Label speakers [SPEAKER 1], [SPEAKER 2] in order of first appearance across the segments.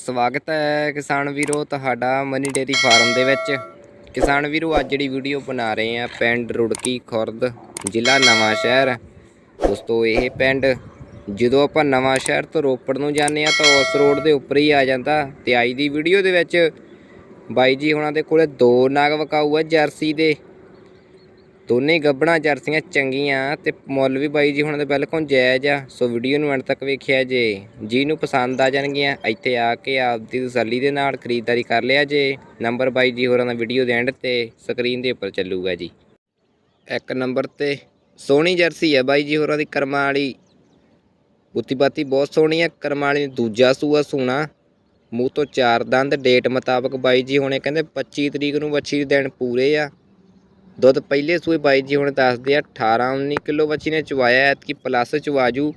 [SPEAKER 1] ਸਵਾਗਤ ਹੈ ਕਿਸਾਨ ਵੀਰੋ ਤੁਹਾਡਾ ਮਨੀ ਡੇਰੀ ਫਾਰਮ ਦੇ ਵਿੱਚ। ਕਿਸਾਨ ਵੀਰੋ, ਅੱਜ ਜਿਹੜੀ ਵੀਡੀਓ ਬਣਾ ਰਹੇ ਆ ਪਿੰਡ ਰੁੜਕੀ ਖੁਰਦ ਜ਼ਿਲ੍ਹਾ ਨਵਾਂ ਸ਼ਹਿਰ। ਦੋਸਤੋ, ਇਹ ਪਿੰਡ ਜਦੋਂ ਆਪਾਂ ਨਵਾਂ ਸ਼ਹਿਰ ਤੋਂ ਰੋਪੜ ਨੂੰ ਜਾਂਦੇ ਆ ਤਾਂ ਉਸ ਰੋਡ ਦੇ ਉੱਪਰ ਹੀ ਆ ਜਾਂਦਾ। ਤੇ ਅੱਜ ਦੀ ਵੀਡੀਓ ਦੇ ਵਿੱਚ ਬਾਈ ਜੀ ਹੁਣਾਂ ਦੇ ਕੋਲੇ ਦੋ ਨਾਗ ਵਕਾਊ ਆ ਜਰਸੀ ਦੇ। ਦੋਨੇ ਗੱਬਣਾ ਜਰਸੀਆਂ ਚੰਗੀਆਂ ਤੇ ਮੁੱਲ ਵੀ ਬਾਈ ਜੀ ਹੁਣਾਂ ਦੇ ਬਿਲਕੁਲ ਜਾਇਜ਼ ਆ। ਸੋ ਵੀਡੀਓ ਨੂੰ ਅੰਤ ਤੱਕ ਵੇਖਿਆ ਜੇ। ਜੀ ਨੂੰ ਪਸੰਦ ਆ ਜਾਣਗੀਆਂ, ਇੱਥੇ ਆ ਕੇ ਆਪਦੀ ਤਸੱਲੀ ਦੇ ਨਾਲ ਖਰੀਦਦਾਰੀ ਕਰ ਲਿਆ ਜੇ। ਨੰਬਰ ਬਾਈ ਜੀ ਹੋਰਾਂ ਦਾ ਵੀਡੀਓ ਦੇ ਐਂਡ ਤੇ ਸਕਰੀਨ ਦੇ ਉੱਪਰ ਚੱਲੂਗਾ ਜੀ। ਇੱਕ ਨੰਬਰ ਤੇ ਸੋਹਣੀ ਜਰਸੀ ਆ ਬਾਈ ਜੀ ਹੋਰਾਂ ਦੀ ਕਰਮਾਂ ਵਾਲੀ ਬੁੱਤੀ ਬਾਤੀ ਬਹੁਤ ਸੋਹਣੀ ਆ ਕਰਮਾਂ ਵਾਲੀ ਦੂਜਾ ਸੂਆ ਸੋਣਾ। ਮੂੰਹ ਤੋਂ ਚਾਰ ਦੰਦ ਡੇਟ ਮੁਤਾਬਕ ਬਾਈ ਜੀ ਹੁਣੇ ਕਹਿੰਦੇ 25 ਤਰੀਕ ਨੂੰ ਵੱਛੀ ਦੇ ਦਿਨ ਪੂਰੇ ਆ। ਦੁੱਧ ਪਹਿਲੇ ਸੂਏ ਬਾਈ ਜੀ ਹੁਣ ਦੱਸਦੇ ਆ 18 19 ਕਿਲੋ ਵੱਛੀ ਨੇ ਚਵਾਇਆ ਕਿ ਪਲੱਸ ਚਵਾਜੂ।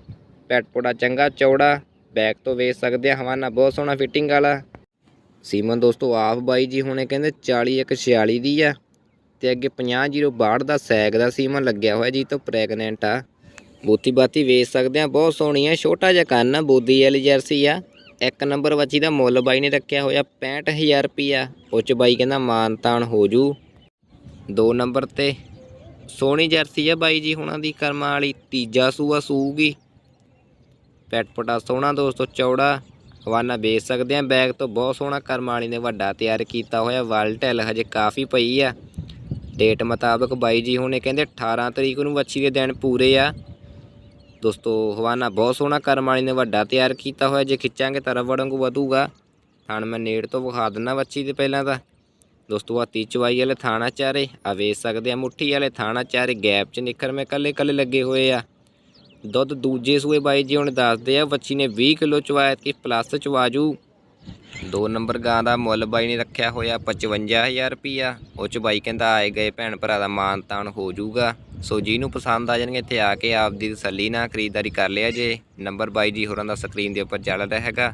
[SPEAKER 1] ਪੈਟ ਪੋੜਾ ਚੰਗਾ, ਚੌੜਾ ਬੈਕ ਤੋਂ ਵੇਚ ਸਕਦੇ ਆ, ਹਵਾਨਾ ਬਹੁਤ ਸੋਹਣਾ ਫਿਟਿੰਗ ਵਾਲਾ। ਸੀਮਨ ਦੋਸਤੋ, ਆਪ ਬਾਈ ਜੀ ਹੁਣੇ ਕਹਿੰਦੇ 40 ਇੱਕ 46 ਦੀ ਆ, ਤੇ ਅੱਗੇ 50 ਜ਼ੀਰੋ 62 ਦਾ ਸੈਗ ਦਾ ਸੀਮਨ ਲੱਗਿਆ ਹੋਇਆ ਜੀ ਤੋਂ ਪ੍ਰੈਗਨੈਂਟ ਆ। ਬੋਤੀ ਬਾਤੀ ਵੇਚ ਸਕਦੇ ਆ, ਬਹੁਤ ਸੋਹਣੀ ਆ, ਛੋਟਾ ਜਿਹਾ ਕੰਨ ਆ, ਬੋਦੀ ਵਾਲੀ ਜਰਸੀ ਆ। ਇੱਕ ਨੰਬਰ ਵੱਛੀ ਦਾ ਮੁੱਲ ਬਾਈ ਨੇ ਰੱਖਿਆ ਹੋਇਆ 65000 ਰੁਪਿਆ ਉਹ ਚ ਬਾਈ ਕਹਿੰਦਾ ਮਾਨ ਤਾਨ ਹੋ ਜੂ। ਦੋ ਨੰਬਰ ਤੇ। ਸੋਹਣੀ ਜਰਸੀ ਆ ਬਾਈ ਜੀ ਹੁਣਾਂ ਦੀ, ਕਰਮਾਂ ਵਾਲੀ। ਤੀਜਾ ਸੂਆ ਸੂਗੀ ਪੈਟ ਪਟਾ ਸੋਹਣਾ ਦੋਸਤੋ, ਚੌੜਾ। ਹਵਾਨਾ ਵੇਚ ਸਕਦੇ ਆ, ਬੈਗ ਤੋਂ ਬਹੁਤ ਸੋਹਣਾ ਕਰਮਾਂ ਵਾਲੀ ਨੇ ਵੱਡਾ ਤਿਆਰ ਕੀਤਾ ਹੋਇਆ। ਵਾਲ ਢਿੱਲ ਹਜੇ ਕਾਫੀ ਪਈ ਆ। ਡੇਟ ਮੁਤਾਬਕ ਬਾਈ ਜੀ ਹੁਣੇ ਕਹਿੰਦੇ 18 ਤਰੀਕ ਨੂੰ ਵੱਛੀ ਦੇ ਦਿਨ ਪੂਰੇ ਆ। ਦੋਸਤੋ, ਹਵਾਨਾ ਬਹੁਤ ਸੋਹਣਾ ਕਰਮ ਵਾਲੀ ਨੇ ਵੱਡਾ ਤਿਆਰ ਕੀਤਾ ਹੋਇਆ। ਜੇ ਖਿੱਚਾਂਗੇ ਤਾਂ ਰਬੜ ਵਧੂਗਾ। ਥਣ ਮੈਂ ਨੇੜ ਤੋਂ ਵਿਖਾ ਦਿੰਦਾ ਵੱਛੀ ਦੇ ਪਹਿਲਾਂ ਤਾਂ। ਦੋਸਤੋ ਆ ਤੀ ਚਵਾਈ ਵਾਲੇ ਥਾਣਾ ਚਾਰੇ ਆ ਵੇਚ ਸਕਦੇ ਆ ਮੁੱਠੀ ਵਾਲੇ ਥਾਣਾ ਚਾਰੇ, ਗੈਪ 'ਚ ਨਿਖਰ ਮੈਂ ਕੱਲੇ ਕੱਲੇ ਲੱਗੇ ਹੋਏ ਆ। ਦੁੱਧ ਦੂਜੇ ਸੂਏ ਬਾਈ ਜੀ ਹੁਣ ਦੱਸਦੇ ਆ ਬੱਚੀ ਨੇ 20 ਕਿਲੋ ਚਵਾਇਆ ਕਿ ਪਲੱਸ ਚਵਾਜੂ ਦੋ ਨੰਬਰ ਗਾਂ ਦਾ ਮੁੱਲ ਬਾਈ ਨੇ ਰੱਖਿਆ ਹੋਇਆ 55000 ਰੁਪਿਆ ਉਹ ਚ ਬਾਈ ਕਹਿੰਦਾ, ਆਏ ਗਏ ਭੈਣ ਭਰਾ ਦਾ ਮਾਨ ਤਾਨ ਹੋ ਜਾਊਗਾ। ਸੋ ਜਿਹਨੂੰ ਪਸੰਦ ਆ ਜਾਣਗੇ, ਇੱਥੇ ਆ ਕੇ ਆਪਦੀ ਤਸੱਲੀ ਨਾਲ ਖਰੀਦਦਾਰੀ ਕਰ ਲਿਆ ਜੇ। ਨੰਬਰ ਬਾਈ ਜੀ ਹੋਰਾਂ ਦਾ ਸਕਰੀਨ ਦੇ ਉੱਪਰ ਚੱਲ ਰਿਹਾ ਹੈਗਾ।